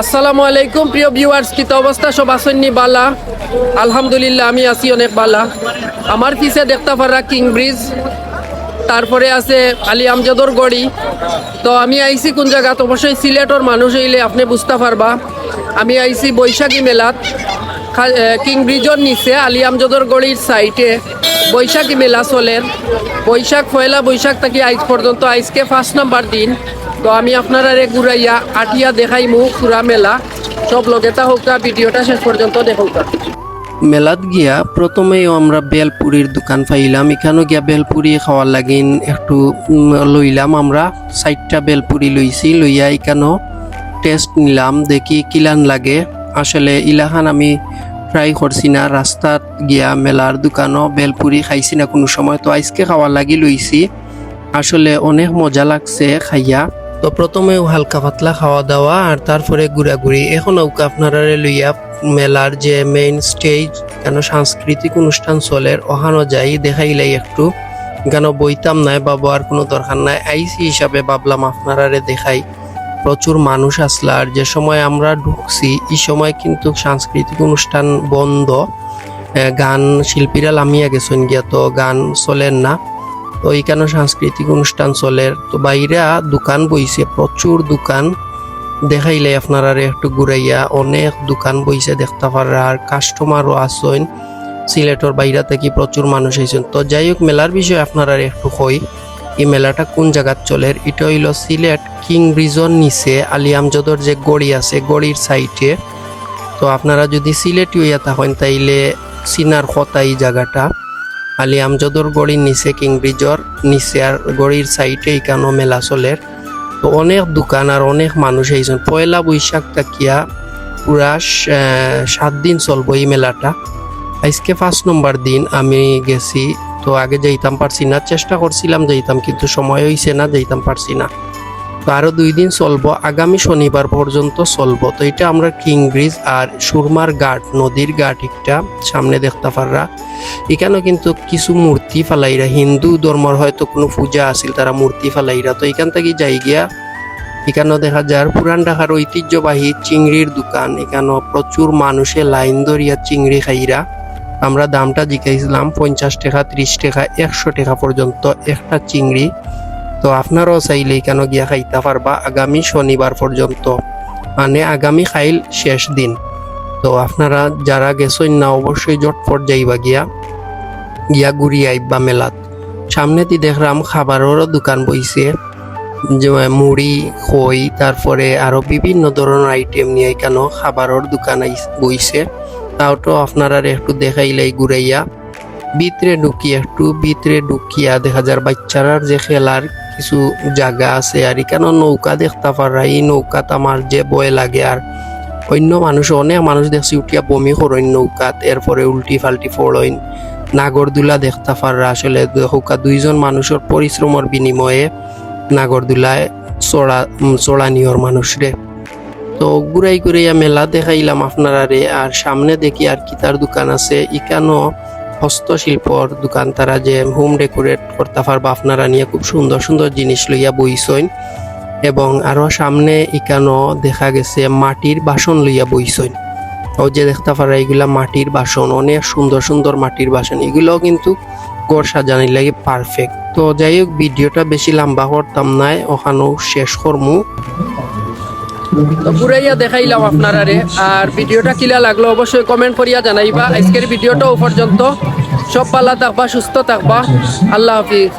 আসসালামু আলাইকুম, প্রিয় ভিউয়ার্স কি অবস্থা? সব আসেননি বালা? আলহামদুলিল্লাহ, আমি আছি অনেক বালা। আমার পিছে দেখতে পারা কিং ব্রিজ তারপরে আছে আলী আমজাদর গড়ি। তো আমি আইছি কোন জায়গাত অবশ্যই সিলেটর মানুষ হইলে আপনি বুঝতে পারবা। আমি আইছি বৈশাখী মেলাত। কিং ব্রিজের নিচে আলী আমজাদর গড়ির সাইটে বৈশাখী মেলা চলে। বৈশাখ পয়লা বৈশাখ থাকি আজ পর্যন্ত, আজকে ফার্স্ট নাম্বার দিন। তো আমি আপনারা রে ঘুরাইয়া আটিয়া দেখাইমু পুরা মেলা। সব লগেতা হোক, তা ভিডিওটা শেষ পর্যন্ত দেখুক মেলাত গিয়া প্রথমেই আমরা বেলপুরির দোকান পাইলাম। এখানেও গিয়া বেলপুরি খাওয়ার লাগিন একটু লইলাম আমরা। চারটা বেলপুরি লইছি, লইয়া এখানেও টেস্ট নিলাম, দেখি কিলান লাগে। আসলে ইলাখান আমি ট্রাই করছি না, রাস্তাত গিয়া মেলার দোকানও বেলপুরি খাইছি না কোনো সময়। তো আজকে খাওয়ার লাগি লইছি। আসলে অনেক মজা লাগছে খাইয়া। তো প্রথমে হালকা পাতলা খাওয়া দাওয়া আর তারপরে ঘোরাঘুরি। এখন ওকে আপনারা লইয়া মেলার যে মেইন স্টেজ কেন সাংস্কৃতিক অনুষ্ঠান চলে, ওখানো যাই, দেখাইলাই একটু। কেন বইতাম নাই, বাবু, আর কোনো দরকার নাই। আইসি হিসাবে ভাবলাম আপনারারে দেখাই। প্রচুর মানুষ আসলা, আর যে সময় আমরা ঢুকছি, এই সময় কিন্তু সাংস্কৃতিক অনুষ্ঠান বন্ধ। গান শিল্পীরা লামিয়া গেছেন গিয়া, তো গান চলেন না। তো এইখানে সাংস্কৃতিক অনুষ্ঠান চলে। তো বাইরা দোকান বইছে, প্রচুর দোকান। দেখাইলে আপনারা একটু ঘুরাইয়া অনেক দোকান বইছে দেখতে পারা আর কাস্টমারও আসেন সিলেটর বাইরা থেকে প্রচুর মানুষ আইছেন। তো যাই হোক, মেলার বিষয়ে আপনারা একটু কই এই মেলাটা কোন জায়গাত চলে। এটা হইল সিলেট কিং ব্রিজর নিচে, আলী আমজদর যে গড়ি আছে, গড়ির সাইডে। তো আপনারা যদি সিলেটি হইয়া থাকেন, তাইলে সিনার কথা এই জায়গাটা। আলী আমজদর গড়ির নিচে কিং ব্রিজর নিচে আর গড়ির সাইডে এখানো মেলা চলের তো অনেক দোকান আর অনেক মানুষ এইজন পয়লা বৈশাখ তাকিয়া পুরা সাত দিন চলবো এই মেলাটা। আজকে ফার্স্ট নম্বর দিন আমি গেছি। তো আগে যাইতাম পারছি না। চেষ্টা করছিলাম যাইতাম, কিন্তু সময় হইছে না, যাইতাম পারছি না। তো আরও দুই দিন চলবো, আগামী শনিবার পর্যন্ত চলবো। তো এটা আমরা কিং ব্রিজ আর সুরমার ঘাট, নদীর ঘাট একটা সামনে দেখতে পাররা। এখানেও কিন্তু কিছু মূর্তি ফালাইরা, হিন্দু ধর্মর হয়তো কোনো পূজা আছিল, তারা মূর্তি ফালাইরা। তো এখান থেকে যাই গিয়া এখানেও দেখা যায় পুরান ঢাকার ঐতিহ্যবাহী চিংড়ির দোকান। এখানেও প্রচুর মানুষে লাইন ধরিয়া চিংড়ি খাইরা। আমরা দামটা জিজ্ঞাসলাম পঞ্চাশ টাকা, ত্রিশ টাকা, একশো টাকা পর্যন্ত একটা চিংড়ি। তো আপনারাও চাইলে এখানে গিয়া খাইতে পারবা আগামী শনিবার পর্যন্ত। মানে আগামী খাইল শেষ দিন। তো আপনারা যারা গেছেন না, অবশ্যই জটপট যাইবা গিয়া গিয়া ঘুরি আইবা মেলাত। সামনেতে দেখলাম খাবারেরও দোকান বইছে, যে মুড়ি, খই, তারপরে আরও বিভিন্ন ধরনের আইটেম নিয়ে এখানে খাবারের দোকান বইছে। তাও তো আপনারা একটু দেখাইলাই ঘুরাইয়া, ভিতরে ঢুকি একটু ভিতরে ঢুকিয়া দেখা যার বাচ্চারার যে খেলার কিছু জায়গা আছে আর এখানে নৌকা দেখতে পারা এই নৌকাত আমার যে বয় লাগে আর অন্য মানুষ, অনেক মানুষ দেখছি উঠিয়া বমি করইন নৌকাত, এরপরে উল্টি ফাল্টি ফড়ইন নাগরদোলা দেখতে পাররা, আসলে হোকা দুইজন মানুষের পরিশ্রমের বিনিময়ে নাগরদোলায় চড়া চড়ানিয়র মানুষরে। তো ঘুরাই ঘুরাইয়া মেলা দেখাইলাম আপনারা রে আর সামনে দেখি আর কিতার দোকান আছে। ইকানো হস্তশিল্পর দোকান, তারা যে হোম ডেকোরেট করতে পারবা আপনারা নিয়ে খুব সুন্দর সুন্দর জিনিস লইয়া বইছইন এবং আরও সামনে ইকানো দেখা গেছে মাটির বাসন লইয়া বইছইন ও যে দেখতে পারা এগুলা মাটির বাসন, অনেক সুন্দর সুন্দর মাটির বাসন, এগুলোও কিন্তু গড় সাজানির লাগে পারফেক্ট তো যাই হোক, ভিডিওটা বেশি লম্বা করতাম নাই, ওখানেও শেষ করমু। তো ঘুরাইয়া দেখাইলাম আপনারা রে আর ভিডিওটা কিলা লাগল অবশ্যই কমেন্ট করিয়া জানাইবা। আজকের ভিডিওটাও পর্যন্ত সব পালা থাকবা, সুস্থ থাকবা। আল্লাহ হাফিজ।